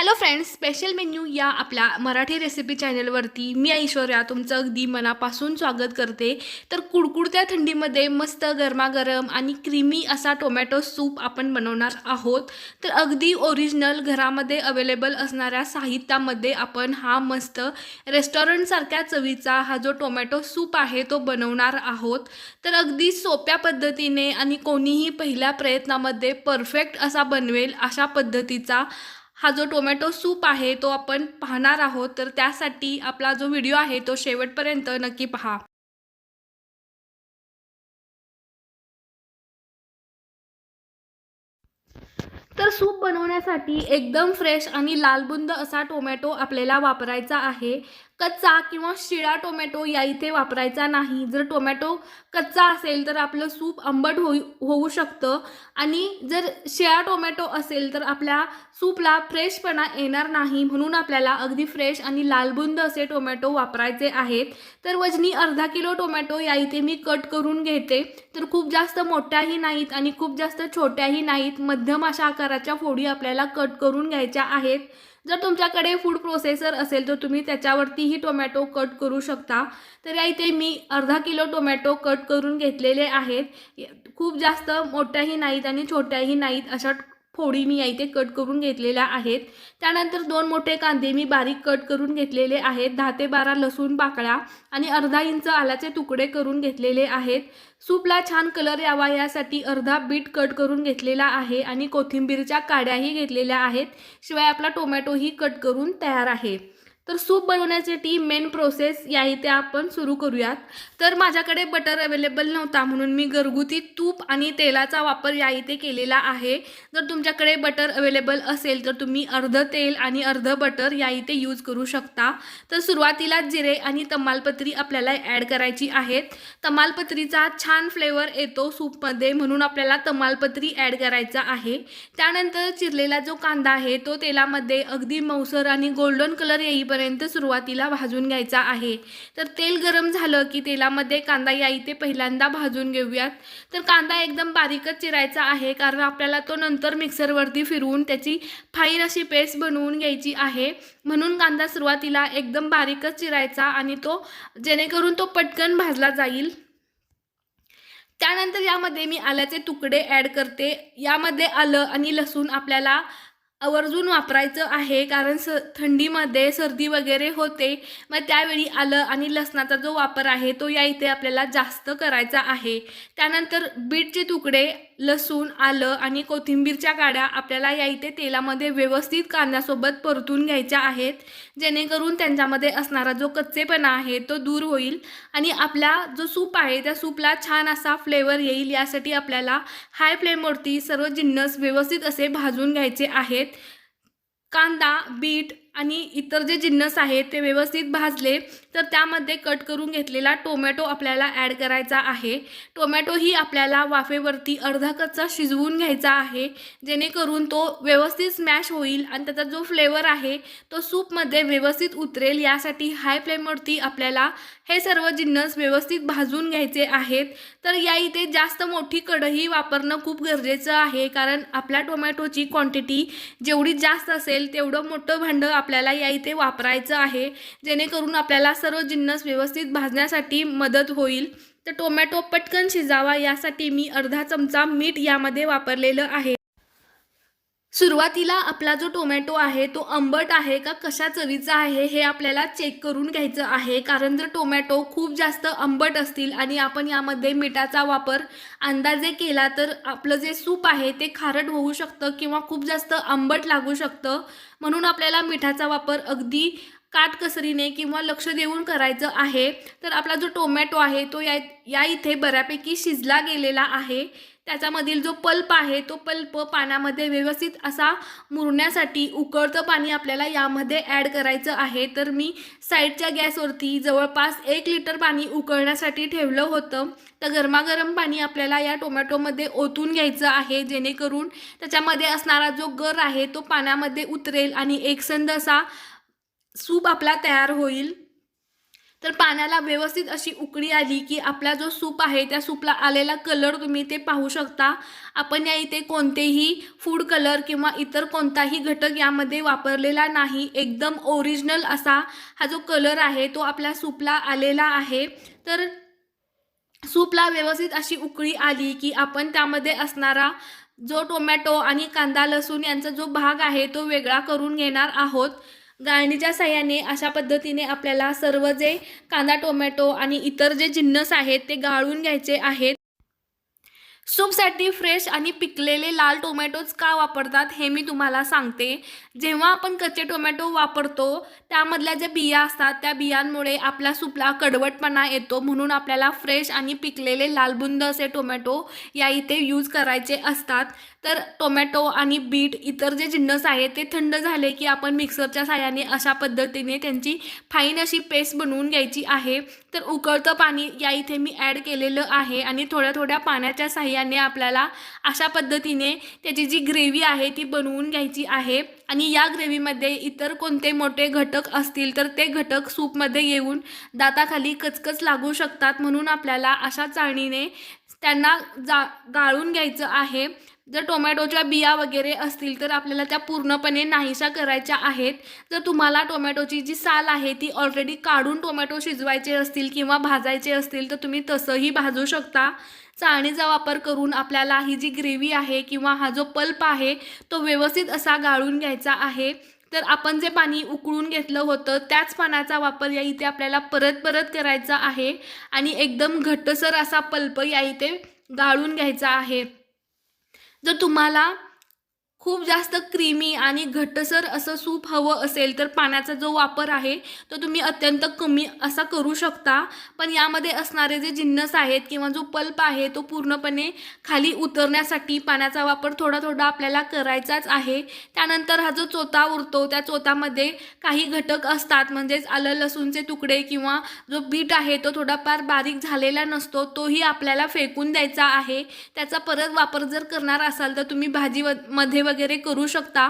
Hello friends special menu या आपल्या Marathi recipe चॅनलवरती मी ऐश्वर्या तुमचं अगदी मनापासून स्वागत करते. तर कुडकुडत्या थंडीमध्ये मस्त गरमागरम आणि क्रीमी असा टोमॅटो सूप आपण बनवणार आहोत. तर अगदी ओरिजिनल घरामध्ये अवेलेबल असणाऱ्या साहित्यामध्ये आपण हा मस्त रेस्टॉरंटसारख्या चवीचा हा जो टोमॅटो सूप आहे तो बनवणार आहोत. तर अगदी सोप्या पद्धतीने आणि कोणीही पहिल्या प्रयत्नामध्ये परफेक्ट असा बनवेल अशा पद्धतीचा हा जो टोमॅटो सूप आहे तो आपण पाहणार आहोत तर त्यासाठी आपला जो व्हिडिओ आहे तो शेवटपर्यंत नक्की पहा. तर सूप बनवण्यासाठी एकदम फ्रेश आणि लालबुंद असा टोमॅटो आपल्याला वापरायचा आहे. कच्चा किंवा शिळा टोमॅटो या इथे वापरायचा नाही. जर टोमॅटो कच्चा असेल तर आपलं सूप आंबट होई होऊ शकतं. आणि जर शिळा टोमॅटो असेल तर आपल्या सूपला फ्रेशपणा येणार नाही. म्हणून आपल्याला अगदी फ्रेश आणि लालबुंद असे टोमॅटो वापरायचे आहेत. तर वजनी अर्धा किलो टोमॅटो या इथे मी कट करून घेते. तर खूप जास्त मोठ्याही नाहीत आणि खूप जास्त छोट्याही नाहीत. मध्यम अशा आकाराच्या फोडी आपल्याला कट करून घ्यायच्या आहेत. जर तुमच्याकडे फूड प्रोसेसर असेल तर तुम्ही त्याच्यावरतीही टोमॅटो कट करू शकता. तर या इथे मी अर्धा किलो टोमॅटो कट करून घेतलेले आहेत. खूप जास्त मोठ्याही नाहीत आणि छोट्याही नाहीत अशा फोडी मी या इथे कट करून घेतलेल्या आहेत. त्यानंतर दोन मोठे कांदे मी बारीक कट करून घेतलेले आहेत. दहा ते बारा लसूण पाकळ्या आणि अर्धा इंच आल्याचे तुकडे करून घेतलेले आहेत. सूपला छान कलर यावा यासाठी अर्धा बीट कट करून घेतलेला आहे आणि कोथिंबीरच्या काड्याही घेतलेल्या आहेत. शिवाय आपला टोमॅटोही कट करून तयार आहे. तर सूप बनवण्यासाठी मेन प्रोसेस या इथे आपण सुरू करूयात. तर माझ्याकडे बटर अवेलेबल नव्हता म्हणून मी घरगुती तूप आणि तेलाचा वापर या इथे केलेला आहे. जर तुमच्याकडे बटर अवेलेबल असेल तर तुम्ही अर्ध तेल आणि अर्ध बटर या इथे यूज करू शकता. तर सुरुवातीला जिरे आणि तमालपत्री आपल्याला ॲड करायची आहेत. तमालपत्रीचा छान फ्लेवर येतो सूपमध्ये म्हणून आपल्याला तमालपत्री ॲड करायचा आहे. त्यानंतर चिरलेला जो कांदा आहे तो तेलामध्ये अगदी मौसर आणि गोल्डन कलर येईपर्यंत पर्यंत सुरुवातीला भाजून घ्यायचा आहे. तर तेल गरम झालं की तेलामध्ये कांदा या इथे पहिल्यांदा भाजून घेऊयात. तर कांदा एकदम बारीकच चिरायचा आहे कारण आपल्याला तो नंतर मिक्सरवरती फिरवून त्याची फाईन अशी पेस्ट बनवून घ्यायची आहे. म्हणून कांदा सुरुवातीला एकदम बारीकच चिरायचा आणि तो जेणेकरून तो पटकन भाजला जाईल. त्यानंतर यामध्ये मी आल्याचे तुकडे ॲड करते. यामध्ये आलं आणि लसूण आपल्याला आवर्जून वापरायचं आहे कारण स थंडीमध्ये सर्दी वगैरे होते. मग त्यावेळी आलं आणि लसणाचा जो वापर आहे तो या इथे आपल्याला जास्त करायचा आहे. त्यानंतर बीटचे तुकडे लसूण आलं आणि कोथिंबीरच्या काड्या आपल्याला या इथे तेलामध्ये व्यवस्थित कांद्यासोबत परतून घ्यायच्या आहेत. जेणेकरून त्यांच्यामध्ये असणारा जो कच्चेपणा आहे तो दूर होईल आणि आपला जो सूप आहे त्या सूपला छान असा फ्लेवर येईल यासाठी आपल्याला हाय फ्लेमवरती सर्व जिन्नस व्यवस्थित असे भाजून घ्यायचे आहेत. कांदा बीट आणि इतर जे जिन्नस आहेत ते व्यवस्थित भाजले तर त्यामध्ये कट करून घेतलेला टोमॅटो आपल्याला ॲड करायचा आहे. टोमॅटोही आपल्याला वाफेवरती अर्धा कच्चा शिजवून घ्यायचा आहे. जेणेकरून तो व्यवस्थित स्मॅश होईल आणि त्याचा जो फ्लेवर आहे तो सूपमध्ये व्यवस्थित उतरेल. यासाठी हाय फ्लेमवरती आपल्याला हे सर्व जिन्नस व्यवस्थित भाजून घ्यायचे आहेत. तर या इथे जास्त मोठी कढई वापरणं खूप गरजेचं आहे कारण आपल्या टोमॅटोची क्वांटिटी जेवढी जास्त असेल तेवढं मोठं भांडं आपल्याला या इथे वापरायचं आहे. जेणेकरून आपल्याला सर्व जिन्नस व्यवस्थित भाजण्यासाठी मदत होईल. तर टोमॅटो पटकन शिजावा यासाठी मी अर्धा चमचा मीठ यामध्ये वापरलेलं आहे. सुरुवातीला आपला जो टोमॅटो आहे तो आंबट आहे का कशा चवीचा आहे हे आपल्याला चेक करून घ्यायचं आहे. कारण जर टोमॅटो खूप जास्त आंबट असतील आणि आपण यामध्ये मिठाचा वापर अंदाजे केला तर आपलं जे सूप आहे ते खारट होऊ शकतं किंवा खूप जास्त आंबट लागू शकतं. म्हणून आपल्याला मिठाचा वापर अगदी काटकसरीने किंवा लक्ष देऊन करायचं आहे. तर आपला जो टोमॅटो आहे तो या या इथे बऱ्यापैकी शिजला गेलेला आहे. त्याच्यामधील जो पल्प आहे तो पल्प पाण्यामध्ये व्यवस्थित असा मुरण्यासाठी उकळतं पाणी आपल्याला यामध्ये ॲड करायचं आहे. तर मी साईडच्या गॅसवरती जवळपास एक लिटर पाणी उकळण्यासाठी ठेवलं होतं. तर गरमागरम पाणी आपल्याला या टोमॅटोमध्ये ओतून घ्यायचं आहे जेणेकरून त्याच्यामध्ये असणारा जो गर आहे तो पाण्यामध्ये उतरेल आणि एकसंद असा सूप आपला तयार होईल. तर पाण्याला व्यवस्थित अशी उकळी आली की आपला जो सूप आहे त्या सूपला आलेला कलर तुम्ही ते पाहू शकता. आपण या इथे कोणतेही फूड कलर किंवा इतर कोणताही घटक यामध्ये वापरलेला नाही. एकदम ओरिजिनल असा हा जो कलर आहे तो आपल्या सूपला आलेला आहे. तर सूपला व्यवस्थित अशी उकळी आली की आपण त्यामध्ये असणारा जो टोमॅटो आणि कांदा लसूण यांचा जो भाग आहे तो वेगळा करून घेणार आहोत. गाळणीच्या साह्याने अशा पद्धतीने आपल्याला सर्व जे कांदा टोमॅटो आणि इतर जे जिन्नस आहेत ते गाळून घ्यायचे आहेत. सूपसाठी फ्रेश आणि पिकलेले लाल टोमॅटोज का वापरतात हे मी तुम्हाला सांगते. जेव्हा आपण कच्चे टोमॅटो वापरतो त्यामधल्या ज्या बिया असतात त्या बियांमुळे आपल्या सूपला कडवटपणा येतो. म्हणून आपल्याला फ्रेश आणि पिकलेले लालबुंद असे टोमॅटो या इथे यूज करायचे असतात. तर टोमॅटो आणि बीट इतर जे जिन्नस आहेत ते थंड झाले की आपण मिक्सरच्या साहाय्याने अशा पद्धतीने त्यांची फाईन अशी पेस्ट बनवून घ्यायची आहे. तर उकळतं पाणी या इथे मी ॲड केलेलं आहे आणि थोड्या थोड्या पाण्याच्या साह्याने आपल्याला अशा पद्धतीने त्याची जी ग्रेव्ही आहे ती बनवून घ्यायची आहे. आणि या ग्रेव्हीमध्ये इतर कोणते मोठे घटक असतील तर ते घटक सूपमध्ये येऊन दाताखाली कचकच लागू शकतात म्हणून आपल्याला अशा चाळणीने त्यांना जा गाळून घ्यायचं आहे. जर टोमॅटोच्या बिया वगैरे असतील तर आपल्याला त्या पूर्णपणे नाहीशा करायच्या आहेत. जर तुम्हाला टोमॅटोची जी साल आहे ती ऑलरेडी काढून टोमॅटो शिजवायचे असतील किंवा भाजायचे असतील तर तुम्ही तसंही भाजू शकता. चाळणीचा वापर करून आपल्याला ही जी ग्रेव्ही आहे किंवा हा जो पल्प आहे तो व्यवस्थित असा गाळून घ्यायचा आहे. तर आपण जे पाणी उकळून घेतलं होतं त्याच पाण्याचा वापर या इथे आपल्याला परत परत करायचा आहे. आणि एकदम घट्टसर असा पल्प या इथे गाळून घ्यायचा आहे. जर तुम्हाला खूप जास्त क्रीमी आणि घट्टसर असं सूप हवं असेल तर पाण्याचा जो वापर आहे तो तुम्ही अत्यंत कमी असा करू शकता. पण यामध्ये असणारे जे जिन्नस आहेत किंवा जो पल्प आहे तो पूर्णपणे खाली उतरण्यासाठी पाण्याचा वापर थोडा थोडा आपल्याला करायचाच आहे. त्यानंतर हा जो चोथा उरतो त्या चोथामध्ये काही घटक असतात म्हणजेच आलं लसूणचे तुकडे किंवा जो बीट आहे तो थोडाफार बारीक झालेला नसतो तोही आपल्याला फेकून द्यायचा आहे. त्याचा परत वापर जर करणार असाल तर तुम्ही भाजी व- मध्ये वगैरे करू शकता.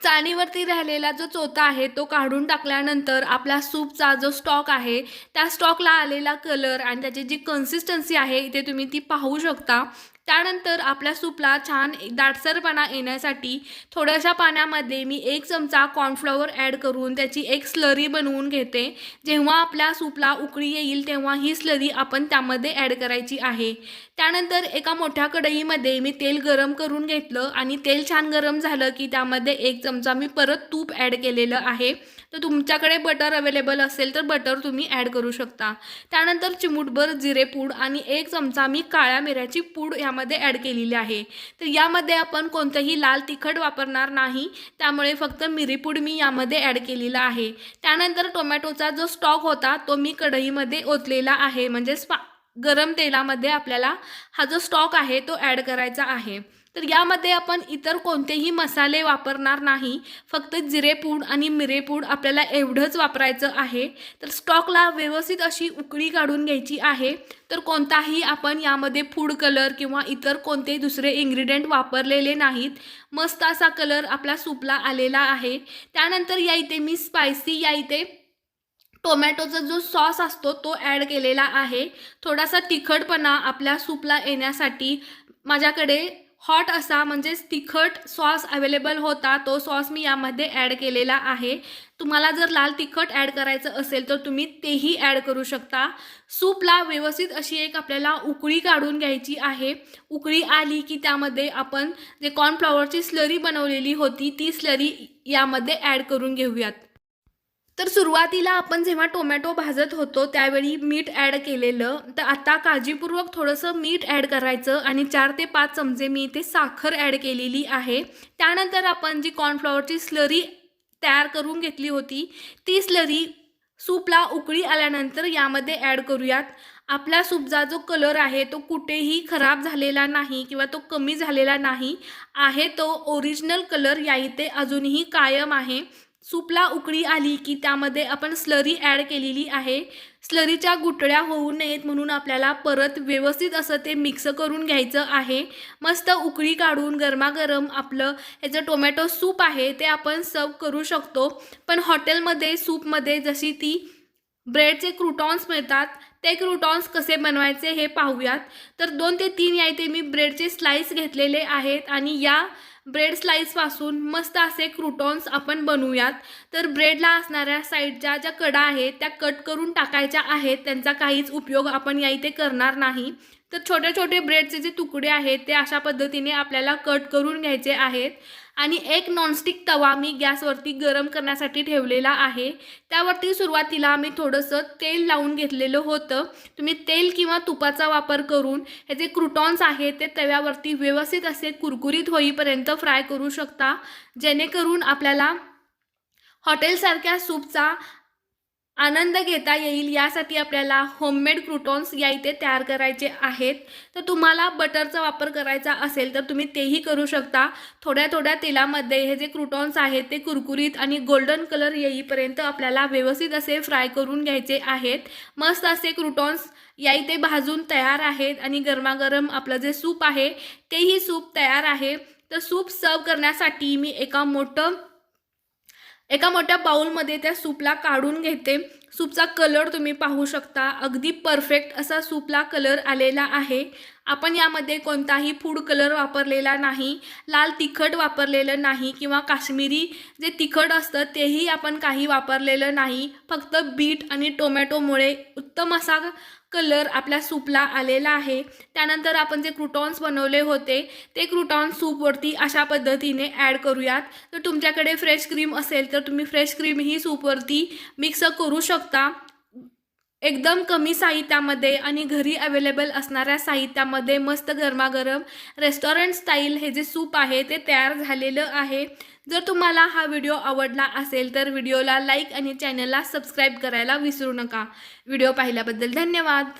चाळणीवरती राहिलेला जो चोथा आहे तो काढून टाकल्यानंतर आपला सूपचा जो स्टॉक आहे त्या स्टॉकला आलेला कलर आणि त्याची जी कन्सिस्टन्सी आहे इथे तुम्ही ती पाहू शकता. त्यानंतर आपल्या सूपला छान दाटसरपणा येण्यासाठी थोड्याशा पाण्यामध्ये मी एक चमचा कॉर्नफ्लॉवर ॲड करून त्याची एक स्लरी बनवून घेते. जेव्हा आपल्या सूपला उकळी येईल तेव्हा ही स्लरी आपण त्यामध्ये ॲड करायची आहे. त्यानंतर एका मोठ्या कढईमध्ये मी तेल गरम करून घेतलं आणि तेल छान गरम झालं की त्यामध्ये एक चमचा मी परत तूप ॲड केलेलं आहे. तर तुमच्याकडे बटर अवेलेबल असेल तर बटर तुम्ही ॲड करू शकता. त्यानंतर चिमूटभर जिरेपूड आणि एक चमचा मी काळ्या मिऱ्याची पूड यामध्ये ॲड केलेली आहे. तर यामध्ये आपण कोणतंही लाल तिखट वापरणार नाही त्यामुळे फक्त मिरीपूड मी यामध्ये ॲड केलेला आहे. त्यानंतर टोमॅटोचा जो स्टॉक होता तो मी कढईमध्ये ओतलेला आहे. म्हणजे स्पा गरम तेलामध्ये आपल्याला हा जो स्टॉक आहे तो ॲड करायचा आहे. तर यामध्ये आपण इतर कोणतेही मसाले वापरणार नाही. फक्त जिरेपूड आणि मिरेपूड आपल्याला एवढंच वापरायचं आहे. तर स्टॉकला व्यवस्थित अशी उकळी काढून घ्यायची आहे. तर कोणताही आपण यामध्ये फूड कलर किंवा इतर कोणतेही दुसरे इन्ग्रेडियंट वापरलेले नाहीत. मस्त असा कलर आपल्या सूपला आलेला आहे. त्यानंतर या इथे मी स्पायसी या इथे टोमॅटोचा जो सॉस असतो तो ॲड केलेला आहे. थोडासा तिखटपणा आपल्या सूपला येण्यासाठी माझ्याकडे हॉट असा म्हणजेच तिखट सॉस अवेलेबल होता तो सॉस मी यामध्ये ॲड केलेला आहे. तुम्हाला जर लाल तिखट ॲड करायचं असेल तर तुम्ही तेही ॲड करू शकता. सूपला व्यवस्थित अशी एक आपल्याला उकळी काढून घ्यायची आहे. उकळी आली की त्यामध्ये आपण जे कॉर्नफ्लॉवरची स्लरी बनवलेली होती ती स्लरी यामध्ये ॲड करून घेऊयात. तर सुरुवातीला आपण जेव्हा टोमॅटो भाजत होतो त्यावेळी मीठ ॲड केलेलं. तर आता काळजीपूर्वक थोडंसं मीठ ॲड करायचं आणि चार ते पाच चमचे मी इथे साखर ॲड केलेली आहे. त्यानंतर आपण जी कॉर्नफ्लॉवरची स्लरी तयार करून घेतली होती ती स्लरी सूपला उकळी आल्यानंतर यामध्ये ॲड करूयात. आपला सूपचा जो कलर आहे तो कुठेही खराब झालेला नाही किंवा तो कमी झालेला नाही. आहे तो ओरिजिनल कलर या इथे अजूनही कायम आहे. सूपला उकळी आली की त्यामध्ये आपण स्लरी ॲड केलेली आहे. स्लरीच्या गुटळ्या होऊ नयेत म्हणून आपल्याला परत व्यवस्थित असं ते मिक्स करून घ्यायचं आहे. मस्त उकळी काढून गरमागरम आपलं ह्याचं टोमॅटो सूप आहे ते आपण सर्व करू शकतो. पण हॉटेलमध्ये सूपमध्ये जशी ती ब्रेडचे क्रुटॉन्स मिळतात ते क्रुटॉन्स कसे बनवायचे हे पाहूयात. तर दोन ते तीन या इथे मी ब्रेडचे स्लाईस घेतलेले आहेत आणि या ब्रेड स्लाईसपासून मस्त असे क्रुटॉन्स आपण बनवूयात. तर ब्रेडला असणाऱ्या साईडच्या ज्या कडा आहेत त्या कट करून टाकायच्या आहेत. त्यांचा काहीच उपयोग आपण या इथे करणार नाही. तर छोटे छोटे ब्रेडचे जे तुकडे आहेत ते अशा पद्धतीने आपल्याला कट करून घ्यायचे आहेत. आणि एक नॉनस्टिक तवा मी गॅसवरती गरम करण्यासाठी ठेवलेला आहे. त्यावरती सुरुवातीला आम्ही थोडंसं तेल लावून घेतलेलं होतं. तुम्ही तेल किंवा तुपाचा वापर करून हे जे क्रुटॉन्स आहेत ते तव्यावरती व्यवस्थित असे कुरकुरीत होईपर्यंत फ्राय करू शकता. जेणेकरून आपल्याला हॉटेलसारख्या सूपचा आनंद घेता येईल यासाठी आपल्याला होममेड क्रुटॉन्स या इथे तयार करायचे आहेत. तर तुम्हाला बटरचा वापर करायचा असेल तर तुम्ही तेही करू शकता. थोड्या थोड्या तेलामध्ये हे जे क्रुटॉन्स आहेत ते कुरकुरीत आणि गोल्डन कलर येईपर्यंत आपल्याला व्यवस्थित असे फ्राय करून घ्यायचे आहेत. मस्त असे क्रुटॉन्स या इथे भाजून तयार आहेत आणि गरमागरम आपलं जे सूप आहे तेही सूप तयार आहे. तर सूप सर्व करण्यासाठी मी एका मोठं एका मोठ्या बाऊलमध्ये त्या सूपला काढून घेते. सूपचा कलर तुम्ही पाहू शकता. अगदी परफेक्ट असा सूपला कलर आलेला आहे. आपण यामध्ये कोणताही फूड कलर वापरलेला नाही लाल तिखट वापरलेलं नाही किंवा काश्मीरी जे तिखट असतं तेही आपण काही वापरलेलं नाही. फक्त बीट आणि टोमॅटोमुळे उत्तम असा कलर आपल्या सूपला आलेला आहे. त्यानंतर आपण जे क्रुटॉन्स बनवले होते ते क्रुटॉन्स सूपवरती अशा पद्धतीने ॲड करूयात. तर तुमच्याकडे फ्रेश क्रीम असेल तर तुम्ही फ्रेश क्रीम ही सूपवरती मिक्स करू शकता. एकदम कमी साहित्यामध्ये आणि घरी अवेलेबल असणाऱ्या साहित्यामध्ये मस्त गरमागरम रेस्टॉरंट स्टाईल हे जे सूप आहे ते तयार झालेलं आहे. जर तुम्हाला हा व्हिडिओ आवडला असेल तर व्हिडिओला लाईक आणि चॅनलला सबस्क्राईब करायला विसरू नका. व्हिडिओ पाहिल्याबद्दल धन्यवाद.